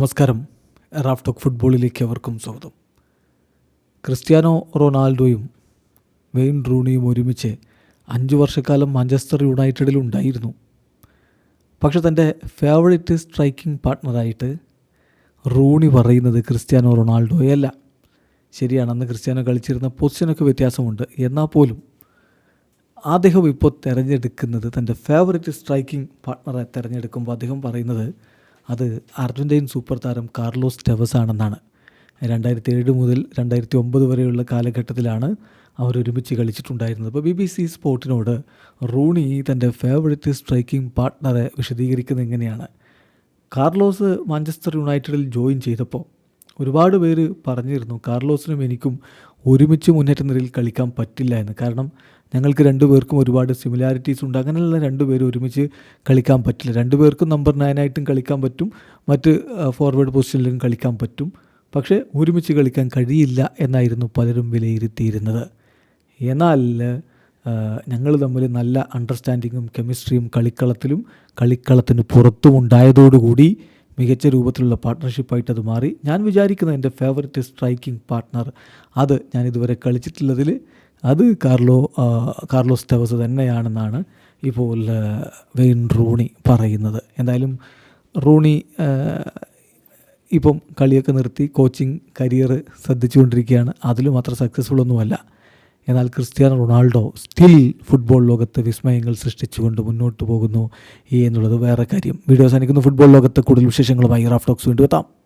നമസ്കാരം. Raf talk ഫുട്ബോളിലേക്ക് അവർക്കും സ്വാഗതം. ക്രിസ്ത്യാനോ റൊണാൾഡോയും വെയിൻ റൂണിയും ഒരുമിച്ച് അഞ്ച് വർഷക്കാലം മാഞ്ചസ്റ്റർ യുണൈറ്റഡിൽ ഉണ്ടായിരുന്നു. പക്ഷെ തന്റെ ഫേവറേറ്റ് സ്ട്രൈക്കിംഗ് പാർട്ട്ണറായിട്ട് റൂണി പറയുന്നത് ക്രിസ്ത്യാനോ റൊണാൾഡോയല്ല ശരിയാണ് അന്ന് ക്രിസ്ത്യാനോ കളിച്ചിരുന്ന പൊസിഷനൊക്കെ വ്യത്യാസമുണ്ട്. എന്നാൽ പോലും അദ്ദേഹം ഇപ്പോൾ തിരഞ്ഞെടുക്കുന്നത് തന്റെ ഫേവറേറ്റ് സ്ട്രൈക്കിംഗ് പാർട്ട്ണറെ തിരഞ്ഞെടുക്കുമ്പോൾ അദ്ദേഹം പറയുന്നത് അത് അർജന്റൈൻ സൂപ്പർ താരം കാർലോസ് ടെവസ് ആണെന്നാണ് രണ്ടായിരത്തി ഏഴ് മുതൽ രണ്ടായിരത്തി ഒമ്പത് വരെയുള്ള കാലഘട്ടത്തിലാണ് അവർ ഒരുമിച്ച് കളിച്ചിട്ടുണ്ടായിരുന്നത്. അപ്പോൾ ബി ബി സി സ്പോർട്ടിനോട് റൂണി തന്റെ ഫേവറേറ്റ് സ്ട്രൈക്കിംഗ് പാർട്ട്ണറെ വിശദീകരിക്കുന്നത് എങ്ങനെയാണ്? കാർലോസ് മാഞ്ചസ്റ്റർ യുണൈറ്റഡിൽ ജോയിൻ ചെയ്തപ്പോൾ ഒരുപാട് പേര് പറഞ്ഞിരുന്നു കാർലോസിനും എനിക്കും ഒരുമിച്ച് മുന്നേറ്റ നിരയിൽ കളിക്കാൻ പറ്റില്ല എന്ന്. കാരണം ഞങ്ങൾക്ക് രണ്ടുപേർക്കും ഒരുപാട് സിമിലാരിറ്റീസ് ഉണ്ട്. അങ്ങനെയുള്ള രണ്ടുപേരും ഒരുമിച്ച് കളിക്കാൻ പറ്റില്ല. രണ്ടുപേർക്കും നമ്പർ നയനായിട്ടും കളിക്കാൻ പറ്റും. മറ്റ് ഫോർവേഡ് പൊസിഷനിലും കളിക്കാൻ പറ്റും. പക്ഷേ ഒരുമിച്ച് കളിക്കാൻ കഴിയില്ല എന്നായിരുന്നു പലരും വിലയിരുത്തിയിരുന്നത്. എന്നാൽ ഞങ്ങൾ തമ്മിൽ നല്ല അണ്ടർസ്റ്റാൻഡിങ്ങും കെമിസ്ട്രിയും കളിക്കളത്തിലും കളിക്കളത്തിന് പുറത്തും ഉണ്ടായതോടുകൂടി മികച്ച രൂപത്തിലുള്ള പാർട്ട്ണർഷിപ്പായിട്ട് അത് മാറി. ഞാൻ വിചാരിക്കുന്ന എന്റെ ഫേവററ്റ് സ്ട്രൈക്കിംഗ് പാർട്ട്ണർ അത് ഞാൻ ഇതുവരെ കളിച്ചിട്ടുള്ളതിൽ അത് കാർലോ കാർലോസ് ടെവസ് തന്നെയാണെന്നാണ് ഇപ്പോൾ വെയിൻ റൂണി പറയുന്നത്. എന്തായാലും റൂണി ഇപ്പം കളിയൊക്കെ നിർത്തി കോച്ചിങ് കരിയർ ശ്രദ്ധിച്ചുകൊണ്ടിരിക്കുകയാണ്. അതിലും അത്ര സക്സസ്ഫുൾ ഒന്നുമല്ല. എന്നാൽ ക്രിസ്ത്യാനോ റൊണാൾഡോ സ്റ്റിൽ ഫുട്ബോൾ ലോകത്ത് വിസ്മയങ്ങൾ സൃഷ്ടിച്ചുകൊണ്ട് മുന്നോട്ട് പോകുന്നു എന്നുള്ളത് വേറെ കാര്യം. വീഡിയോ സാധിക്കുന്നു ഫുട്ബോൾ ലോകത്ത് കൂടുതൽ വിശേഷങ്ങളുമായി റാഫ് ടോക്സ് വീണ്ടും എത്താം.